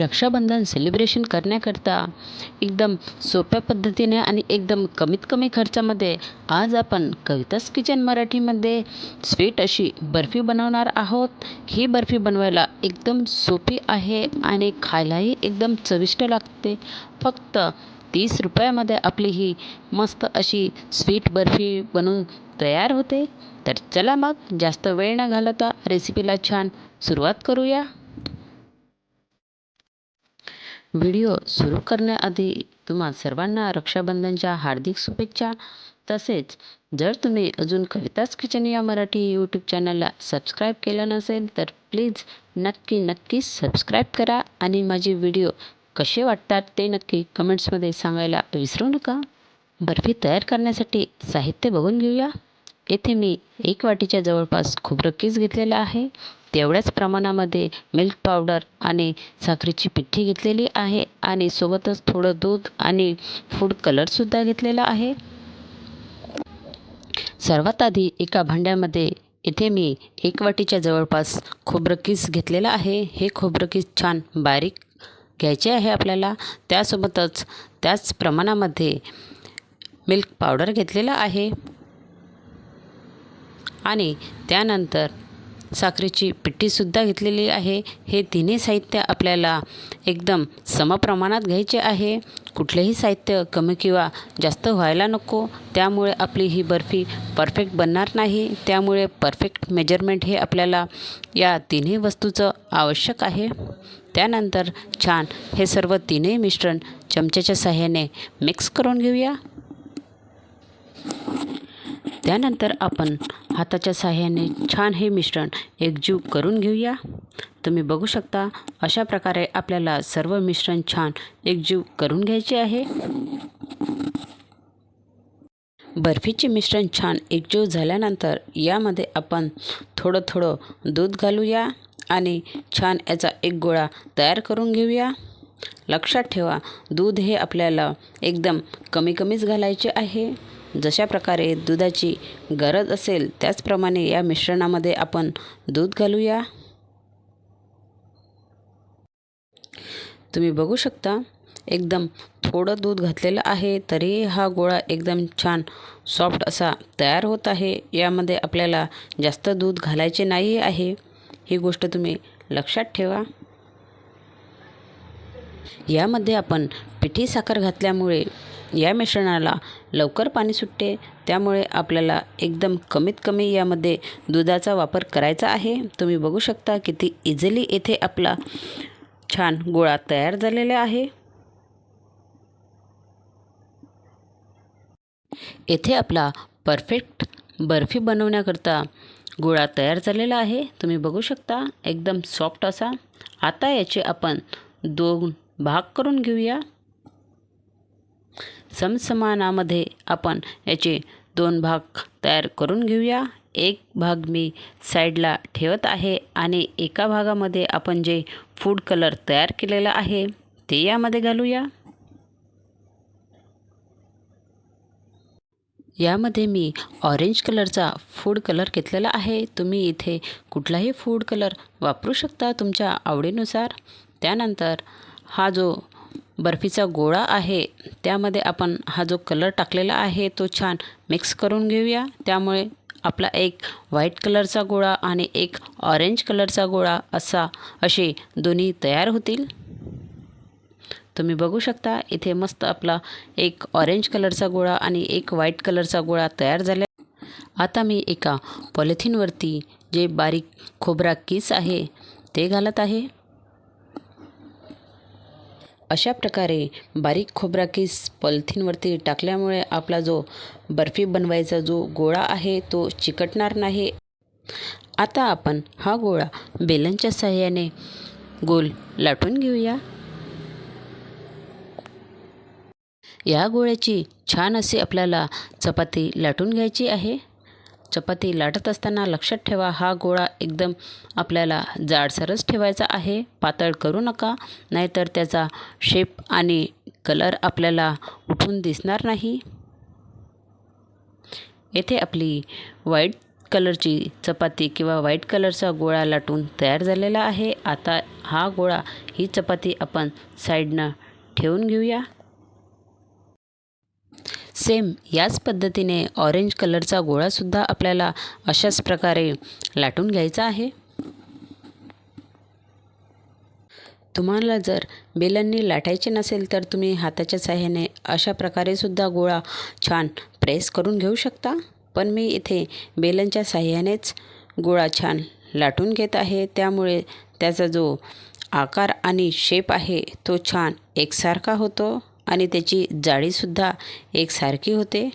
Rakshabandhan celebration करण्याकरता एकदम सोप्या पद्धतीने आणि एकदम कमीत कमी खर्चामध्ये आज आपण कवितास किचन मराठीमध्ये स्वीट अशी बर्फी बनवणार आहोत. ही बर्फी बनवायला एकदम सोपी आहे आणि खायलाही एकदम चविष्ट लागते. फक्त तीस रुपयामध्ये आपली ही मस्त अशी स्वीट बर्फी बनून तयार होते. तर चला मग जास्त वेळ न घालवता रेसिपीला छान सुरुवात करूया. व्हिडिओ सुरू करण्याआधी तुम्हा सर्वांना रक्षाबंधनच्या हार्दिक शुभेच्छा. तसेच जर तुम्ही अजून कविताच किचन या मराठी यूट्यूब चॅनलला सबस्क्राईब केलं नसेल तर प्लीज नक्की नक्की सबस्क्राईब करा आणि माझे व्हिडिओ कसे वाटतात ते नक्की कमेंट्समध्ये सांगायला विसरू नका. बर्फी तयार करण्यासाठी साहित्य बघून घेऊया. येथे मी एक वाटीच्या जवळपास खोबरं कीस घेतलेलं आहे. तेवढ्याच प्रमाणामध्ये मिल्क पावडर आणि साखरेची पिठी घेतलेली आहे आणि सोबतच थोडं दूध आणि फूड कलरसुद्धा घेतलेला आहे. सर्वात आधी एका भांड्यामध्ये इथे मी एक वाटीच्या जवळपास खोबरं कीस घेतलेलं आहे. हे खोबरं कीस छान बारीक घ्यायचे आहे आपल्याला. त्यासोबतच त्याच प्रमाणामध्ये मिल्क पावडर घेतलेला आहे. आणि त्यानंतर साखरेची पिठीसुद्धा घेतलेली आहे. हे तिन्ही साहित्य आपल्याला एकदम समप्रमाणात घ्यायचे आहे. कुठलेही साहित्य कमी किंवा जास्त व्हायला नको. त्यामुळे आपली ही बर्फी परफेक्ट बनणार नाही. त्यामुळे परफेक्ट मेजरमेंट हे आपल्याला या तिन्ही वस्तूचं आवश्यक आहे. त्यानंतर छान हे सर्व तिन्ही मिश्रण चमच्याच्या साह्याने मिक्स करून घेऊया. त्यानंतर आपण हाताच्या साह्याने छान हे मिश्रण एकजीव करून घेऊया. तुम्ही बघू शकता अशा प्रकारे आपल्याला सर्व मिश्रण छान एकजीव करून घ्यायचे आहे. बर्फीचे मिश्रण छान एकजीव झाल्यानंतर यामध्ये आपण थोडं थोडं दूध घालूया आणि छान याचा एक गोळा तयार करून घेऊया. लक्षात ठेवा दूध हे आपल्याला एकदम कमी कमीच घालायचे आहे. जशा प्रकारे दुधाची गरज असेल त्याचप्रमाणे या मिश्रणामध्ये आपण दूध घालूया. तुम्ही बघू शकता एकदम थोडं दूध घातलेलं आहे तरी हा गोळा एकदम छान सॉफ्ट असा तयार होत आहे. यामध्ये आपल्याला जास्त दूध घालायचे नाही आहे. ही गोष्ट तुम्ही लक्षात ठेवा. यामध्ये आपण पिठी साखर घातल्यामुळे या मिश्रणाला लवकर पाणी सुटते. त्यामुळे आपल्याला एकदम कमीत कमी यामध्ये दुधाचा वापर करायचा आहे. तुम्ही बघू शकता किती इझिली येथे आपला छान गोळा तयार झालेला आहे. येथे आपला परफेक्ट बर्फी बनवण्याकरता गोळा तयार झालेला आहे. तुम्ही बघू शकता एकदम सॉफ्ट असा. आता याचे आपण दोन भाग करून घेऊया. समसमानामध्ये आपण याचे दोन भाग तयार करून घेऊया. एक भाग मी साईडला ठेवत आहे आणि एका भागामध्ये आपण जे फूड कलर तयार केलेला आहे ते यामध्ये घालूया. यामध्ये मी ऑरेंज कलरचा फूड कलर घेतलेला आहे. तुम्ही इथे कुठलाही फूड कलर वापरू शकता तुमच्या आवडीनुसार. त्यानंतर हा जो बर्फीचा गोळा आहे. त्यामध्ये आपण हा जो कलर टाकलेला आहे तो छान मिक्स करून घेऊया. त्यामुळे आपला एक व्हाईट कलरचा गोळा आणि एक ऑरेंज कलरचा गोळा असा असे दोन्ही तयार होतील. तुम्ही बघू शकता इथे मस्त आपला एक ऑरेंज कलरचा गोळा आणि एक व्हाईट कलरचा गोळा तयार झाला आता मी एका पॉलिथिनवरती जे बारीक खोबरा किस आहे ते घालत आहे. अशा प्रकारे बारीक खोबरा किस पॉलिथिनवरती टाकल्यामुळे आपला जो बर्फी बनवायचा जो गोळा आहे तो चिकटणार नाही. आता आपण हा गोळा बेलनच्या साह्याने गोल लाटून घेऊया. या गोळ्याची छान अशी आपल्याला चपाती लाटून घ्यायची आहे. चपाती लाटत असताना लक्षात ठेवा हा गोळा एकदम आपल्याला जाडसरच ठेवायचा आहे. पातळ करू नका नाहीतर त्याचा शेप आणि कलर आपल्याला उठून दिसणार नाही. येथे आपली व्हाईट कलरची चपाती किंवा व्हाईट कलरचा गोळा लाटून तयार झालेला आहे. आता हा गोळा ही चपाती आपण साईडनं ठेवून घेऊया. सेम याच पद्धतीने ऑरेंज कलरचा गोळासुद्धा आपल्याला अशाच प्रकारे लाटून घ्यायचा आहे. तुम्हाला जर बेलननी लाटायचे नसेल तर तुम्ही हाताच्या साह्याने अशा प्रकारे सुद्धा गोळा छान प्रेस करून घेऊ शकता. पण मी इथे बेलनच्या साह्यानेच गोळा छान लाटून घेत आहे. त्यामुळे त्याचा जो आकार आणि शेप आहे तो छान एकसारखा होतो. आणि त्याची जाळीसुद्धा एकसारखी होते.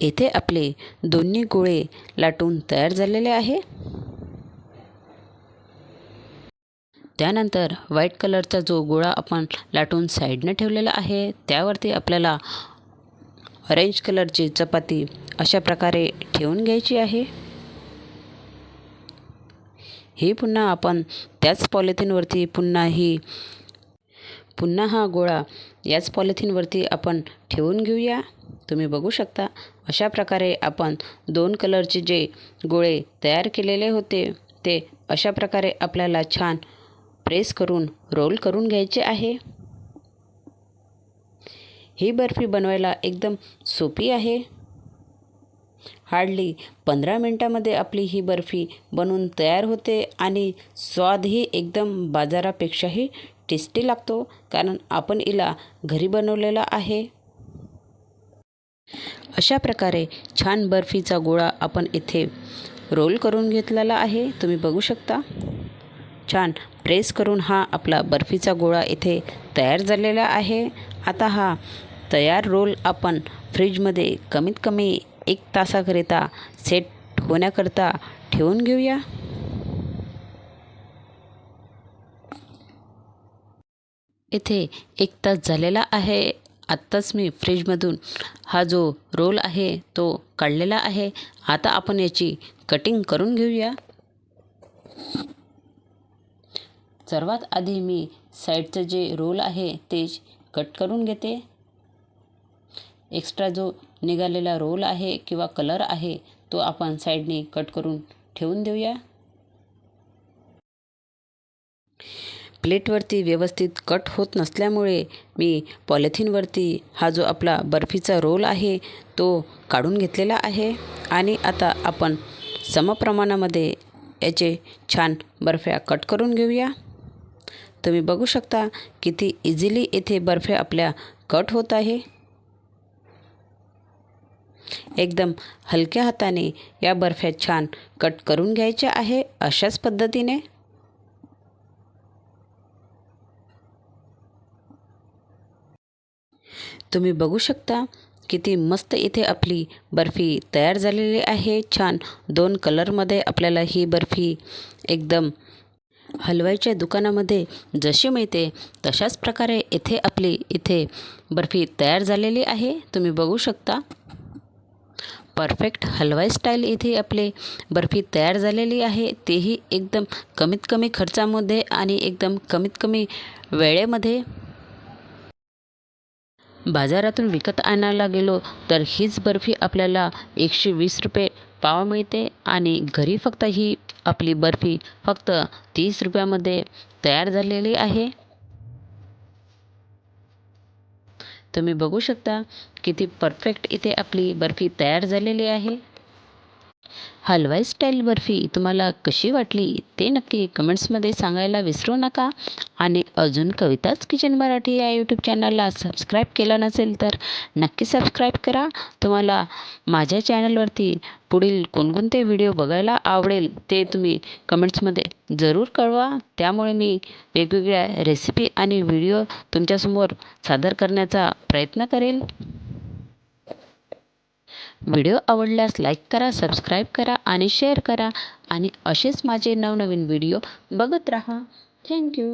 येथे आपले दोन्ही गोळे लाटून तयार झालेले आहे. त्यानंतर व्हाईट कलरचा जो गोळा आपण लाटून साईडनं ठेवलेला आहे त्यावरती आपल्याला ऑरेंज कलरची चपाती अशा प्रकारे ठेवून घ्यायची आहे. ही पुन्हा आपण त्याच पॉलिथिनवरती पुन्हा ही पुन्हा हा गोळा याच पॉलिथिनवरती आपण ठेवून घेऊया. तुम्ही बघू शकता अशा प्रकारे आपण दोन कलरचे जे गोळे तयार केलेले होते ते अशा प्रकारे आपल्याला छान प्रेस करून रोल करून घ्यायचे आहे. ही बर्फी बनवायला एकदम सोपी आहे. हार्डली पंधरा मिनटामध्ये आपली ही बर्फी बनवून तयार होते आणि स्वादही एकदम बाजारापेक्षाही टेस्टी लागतो कारण आपण हिला घरी बनवलेला आहे. अशा प्रकारे छान बर्फीचा गोळा आपण इथे रोल करून घेतलेला आहे. तुम्ही बघू शकता. छान प्रेस करून हा आपला बर्फीचा गोळा इथे तयार झालेला आहे. आता हा तयार रोल आपण फ्रीजमध्ये कमीत कमी एक तासाकरिता सेट होण्याकरता ठेवून घेऊया. इथे एक तास झालेला आहे. आत्ताच मी फ्रीजमधून हा जो रोल आहे तो काढलेला आहे. आता आपण याची कटिंग करून घेऊया. सर्वात आधी मी साईडचं जे रोल आहे ते कट करून घेते. एक्स्ट्रा जो निघालेला रोल आहे किंवा कलर आहे तो आपण साईडने कट करून ठेवून देऊया. प्लेटवरती व्यवस्थित कट होत नसल्यामुळे मी पॉलिथिनवरती हा जो आपला बर्फीचा रोल आहे तो काढून घेतलेला आहे. आणि आता आपण समप्रमाणामध्ये याचे छान बर्फ्या कट करून घेऊया. तुम्ही बघू शकता किती इझिली येथे बर्फ्या आपल्या कट होत आहे. एकदम हलक्या हाताने या बर्फ्या छान कट करून घ्यायच्या आहे अशाच पद्धतीने. तुम्ही बघू शकता किती मस्त इथे आपली बर्फी तयार झालेली आहे. छान दोन कलरमध्ये आपल्याला ही बर्फी एकदम हलवाईच्या दुकानामध्ये जशी मिळते तशाच प्रकारे इथे आपली इथे बर्फी तयार झालेली आहे. तुम्ही बघू शकता. परफेक्ट हलवाई स्टाईल इथे आपले बर्फी तयार झालेली आहे. तेही एकदम कमीत कमी खर्चामध्ये आणि एकदम कमीत कमी वेळेमध्ये बाजारातून विकत आणायला गेलो तर हीच बर्फी आपल्याला एकशे वीस रुपये पाव मिळते आणि घरी फक्त ही आपली बर्फी फक्त तीस रुपयामध्ये तयार झालेली आहे. तुम्ही बघू शकता किती परफेक्ट इथे आपली बर्फी तयार झालेली आहे. हलवाई स्टाईल बर्फी तुम्हाला कशी वाटली ते नक्की कमेंट्समध्ये सांगायला विसरू नका. आणि अजून कविताच किचन मराठी या यूट्यूब चॅनलला सबस्क्राईब केलं नसेल तर नक्की सबस्क्राईब करा. तुम्हाला माझ्या चॅनलवरती पुढील कोणकोणते व्हिडिओ बघायला आवडेल ते तुम्ही कमेंट्समध्ये जरूर कळवा. त्यामुळे मी वेगवेगळ्या रेसिपी आणि व्हिडिओ तुमच्यासमोर सादर करण्याचा प्रयत्न करेल व्हिडिओ आवडल्यास लाईक करा सबस्क्राईब करा आणि शेअर करा. आणि असेच माझे नवनवीन व्हिडिओ बघत राहा. थँक्यू.